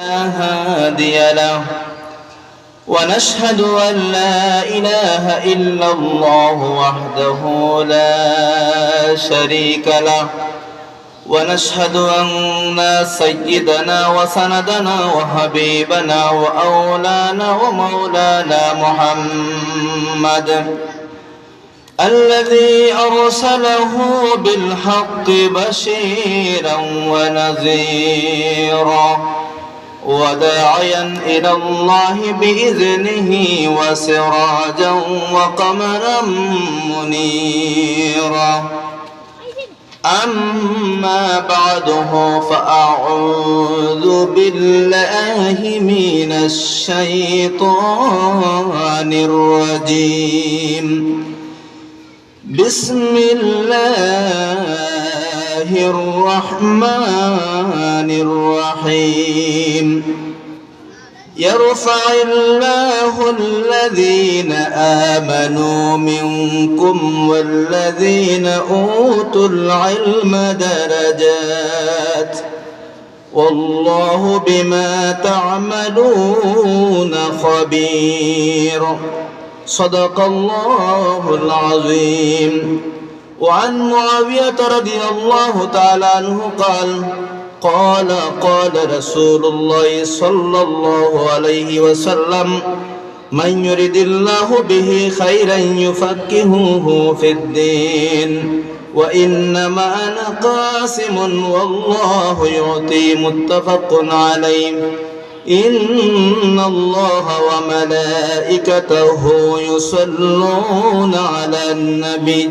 هادي له. ونشهد أن لا إله إلا الله وحده لا شريك له. ونشهد أن سيدنا وسندنا وحبيبنا وأولانا ومولانا محمد الذي أرسله بالحق بشيرا ونذيرا. وداعيا إلى الله بإذنه وسراجا وقمرا منيرا. أما بعده فأعوذ بالله من الشيطان الرجيم. بسم الله الرحمن الرحيم. يرفع الله الذين آمنوا منكم والذين أوتوا العلم درجات. والله بما تعملون خبير. صدق الله العظيم. وعن معاوية رضي الله تعالى عنه قال قال قال رسول الله صلى الله عليه وسلم من يرد الله به خيرا يفكهه في الدين وإنما أنا قاسم والله يعطي متفق عليه إن الله وملائكته يصلون على النبي.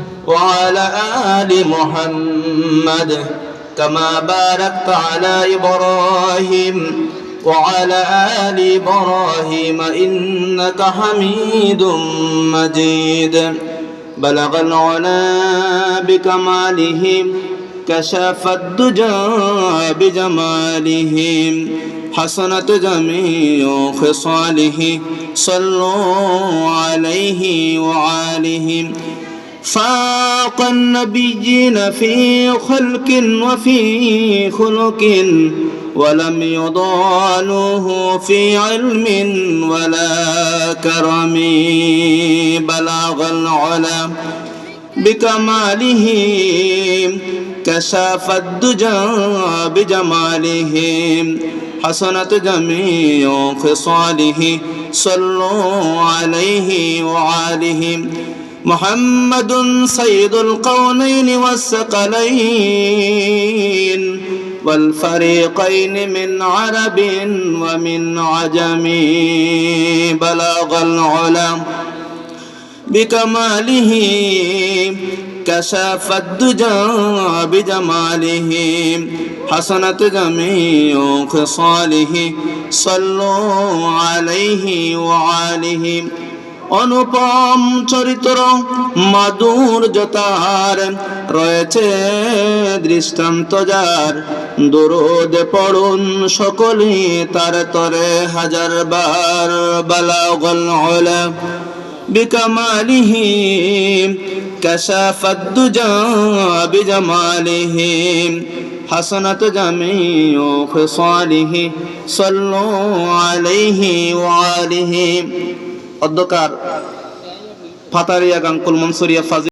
وعلى آل محمد كما باركت على إبراهيم وعلى آل إبراهيم إنك حميد مجيد. بلغ العلا بكماله كشف الدجى بجماله حسنت جميع خصاله صلوا عليه وعاله فاق النبيين في خلق وفي خلق ولم يضالوه في علم ولا كرم. بلغ العلا بكماله كشاف الدجى بجماله. حسنت جميع خصاله صلوا عليه وعاله محمد سيد القونين والثقلين والفريقين من عرب ومن عجم. بلغ العلا بكماله كشف الدجى بجماله. حسنت جميع خصاله صلوا عليه وعاله অনুপম চরিত্র মাদুর জতার রয়েছে দৃষ্টান্ত যার দরদ পড়ুন সকলে তার তরে হাজার বার বালাগল হলা بكماله كشف الدجى بجماله حسنت جميع خصاله صلوا عليه وآله অধ্যকার ফাতারিয়া গাঙ্কুল মনসুরিয়া ফাজি